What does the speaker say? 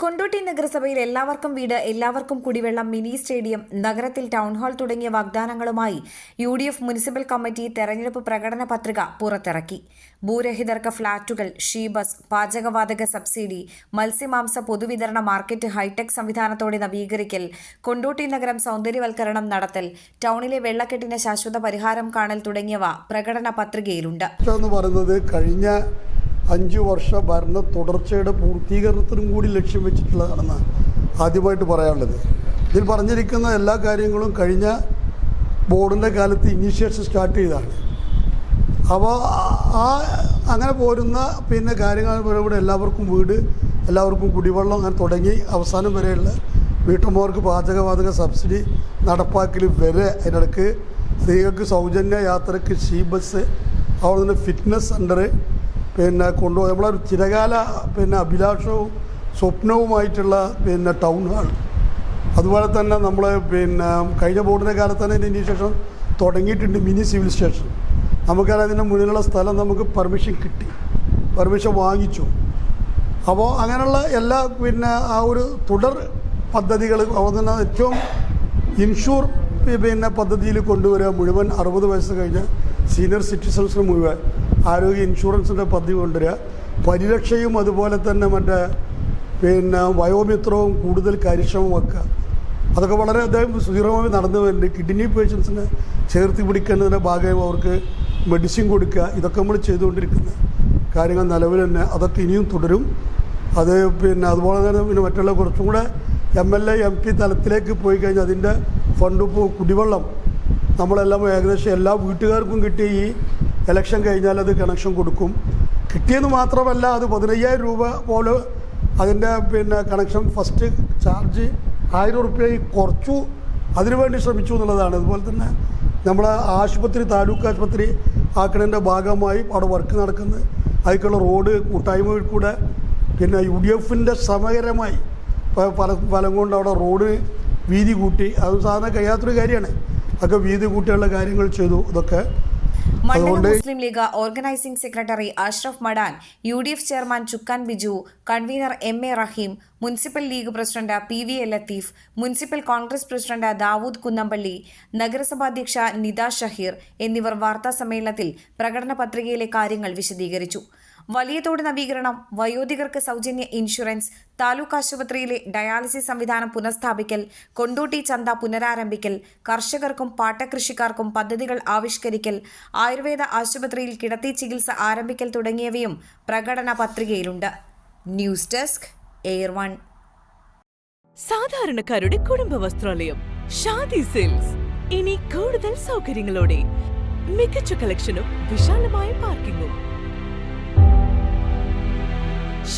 കൊണ്ടോട്ടി നഗരസഭയിൽ എല്ലാവർക്കും വീട് എല്ലാവർക്കും കുടിവെള്ളം മിനി സ്റ്റേഡിയം നഗരത്തിൽ ടൗൺ ഹാൾ തുടങ്ങിയ വാഗ്ദാനങ്ങളുമായി U D F municipal committee തെരഞ്ഞെടുപ്പ് പ്രകടന പത്രിക പുറത്തിറക്കി. ഭൂരഹിതർക്ക് ഫ്ളാറ്റുകൾ ഷീബസ് പാചകവാതക സബ്സിഡി മത്സ്യമാംസ പൊതുവിതരണ മാർക്കറ്റ് ഹൈടെക് സംവിധാനത്തോടെ നവീകരിക്കൽ കൊണ്ടോട്ടി നഗരം സൗന്ദര്യവൽക്കരണം നടത്തൽ ടൗണിലെ വെള്ളക്കെട്ടിന് ശാശ്വത പരിഹാരം കാണൽ തുടങ്ങിയവ പ്രകടന പത്രികയിലുണ്ട്. കഴിഞ്ഞ അഞ്ച് വർഷ ഭരണ തുടർച്ചയുടെ പൂർത്തീകരണത്തിനും കൂടി ലക്ഷ്യം വെച്ചിട്ടുള്ളതാണെന്ന് ആദ്യമായിട്ട് പറയാനുള്ളത്. ഇതിൽ പറഞ്ഞിരിക്കുന്ന എല്ലാ കാര്യങ്ങളും കഴിഞ്ഞ ബോർഡിന്റെ കാലത്ത് ഇനീഷ്യേഷൻ സ്റ്റാർട്ട് ചെയ്തതാണ്. അപ്പോൾ ആ അങ്ങനെ പോരുന്ന പിന്നെ കാര്യങ്ങൾ ഇവിടെ എല്ലാവർക്കും വീട് എല്ലാവർക്കും കുടിവെള്ളം അങ്ങനെ തുടങ്ങി അവസാനം വരെയുള്ള വീട്ടമ്മമാർക്ക് പാചകവാതക സബ്സിഡി നടപ്പാക്കൽ വരെ അതിനിടക്ക് സ്ത്രീകൾക്ക് സൗജന്യ യാത്രയ്ക്ക് ഷീ ബസ് അതുപോലെ തന്നെ ഫിറ്റ്നസ് സെന്റർ പിന്നെ കൊണ്ടുപോയി നമ്മളൊരു ചിരകാല പിന്നെ അഭിലാഷവും സ്വപ്നവുമായിട്ടുള്ള പിന്നെ ടൗൺ ഹാൾ അതുപോലെ തന്നെ നമ്മൾ പിന്നെ കഴിഞ്ഞ ബോർഡിന്റെ കാലത്ത് തന്നെ ഇതിന്റെ ശേഷം തുടങ്ങിയിട്ടുണ്ട് മിനി സിവിൽ സ്റ്റേഷൻ നമുക്കതിന് അതിന്റെ മുന്നിലുള്ള സ്ഥലം നമുക്ക് പെർമിഷൻ കിട്ടി. പെർമിഷൻ വാങ്ങിച്ചു. അപ്പോൾ അങ്ങനെയുള്ള എല്ലാ പിന്നെ ആ ഒരു തുടർ പദ്ധതികൾ അതുപോലെ ഏറ്റവും ഇൻഷൂർ പിന്നെ പദ്ധതിയിൽ കൊണ്ടുവരിക മുഴുവൻ അറുപത് വയസ്സ് കഴിഞ്ഞ സീനിയർ സിറ്റിസൺസിന് മുഴുവൻ. ആരോഗ്യ ഇൻഷുറൻസിന്റെ പദ്ധതി കൊണ്ടുവരിക. പരിരക്ഷയും അതുപോലെ തന്നെ മറ്റേ പിന്നെ വയോമിത്രവും കൂടുതൽ കാര്യക്ഷമമാക്കുക അതൊക്കെ വളരെ അദ്ദേഹം സുദീർഘമായി നടന്നു വരുന്നുണ്ട്. കിഡ്നി പേഷ്യൻസിനെ ചേർത്ത് പിടിക്കുന്നതിന്റെ ഭാഗമായി അവർക്ക് മെഡിസിൻ കൊടുക്കുക. ഇതൊക്കെ നമ്മൾ ചെയ്തുകൊണ്ടിരിക്കുന്ന കാര്യങ്ങൾ നിലവിൽ തന്നെ അതൊക്കെ ഇനിയും തുടരും. അത് പിന്നെ അതുപോലെ തന്നെ പിന്നെ മറ്റുള്ള കുറച്ചും കൂടെ M L A M P തലത്തിലേക്ക് പോയി കഴിഞ്ഞാൽ അതിന്റെ ഫണ്ട് കുടിവെള്ളം നമ്മളെല്ലാം ഏകദേശം എല്ലാ വീട്ടുകാർക്കും കിട്ടിയ ഈ ഇലക്ഷൻ കഴിഞ്ഞാൽ അത് കണക്ഷൻ കൊടുക്കും. കിട്ടിയെന്ന് മാത്രമല്ല അത് പതിനയ്യായിരം രൂപ പോലെ അതിന്റെ പിന്നെ കണക്ഷൻ ഫസ്റ്റ് ചാർജ് ആയിരം റുപ്യായി കുറച്ചു. അതിനുവേണ്ടി ശ്രമിച്ചു എന്നുള്ളതാണ്. അതുപോലെ തന്നെ നമ്മൾ ആശുപത്രി താലൂക്ക് ആശുപത്രി ആക്കണതിന്റെ ഭാഗമായി അവിടെ വർക്ക് നടക്കുന്നത് അതിലേക്കുള്ള റോഡ് കൂട്ടായ്മയിൽ കൂടെ പിന്നെ യു ഡി എഫിന്റെ സമകരമായി ഫലം കൊണ്ട് അവിടെ റോഡ് വീതി കൂട്ടി. അത് സാധാരണ കഴിയാത്തൊരു കാര്യമാണ്. അതൊക്കെ വീതി കൂട്ടിയുള്ള കാര്യങ്ങൾ ചെയ്തു. ഇതൊക്കെ മണ്ഡലം Muslim League organising secretary Ashraf Madan U D F chairman Chukkan Biju convener M A Rahim municipal League president P V A Latheef municipal Congress president Dawood Kunnampally നഗരസഭാധ്യക്ഷ Nitha Shaheer എന്നിവർ വാർത്താസമ്മേളനത്തിൽ പ്രകടന പത്രികയിലെ കാര്യങ്ങൾ വിശദീകരിച്ചു. വലിയ തോട് നവീകരണം വയോധികർക്ക് സൗജന്യ ഇൻഷുറൻസ് താലൂക്ക് ആശുപത്രിയിലെ ഡയാലിസിസ് സംവിധാനം പുനഃസ്ഥാപിക്കൽ കൊണ്ടോട്ടി ചന്ത പുനരാരംഭിക്കൽ കർഷകർക്കും പാട്ടകൃഷിക്കാർക്കും പദ്ധതികൾ ആവിഷ്കരിക്കൽ ആയുർവേദ ആശുപത്രിയിൽ കിടത്തി ചികിത്സ ആരംഭിക്കൽ തുടങ്ങിയവയും പ്രകടന പത്രികയിലുണ്ട്. News desk air one. സാധാരണക്കാരുടെ കുടുംബ വസ്ത്രാലയം ഷാദി സെയിൽസ് ഇനി കൂടുതൽ സൗകര്യങ്ങളോടെ മികച്ച കളക്ഷനും വിശാലമായ പാർക്കിങ്ങും.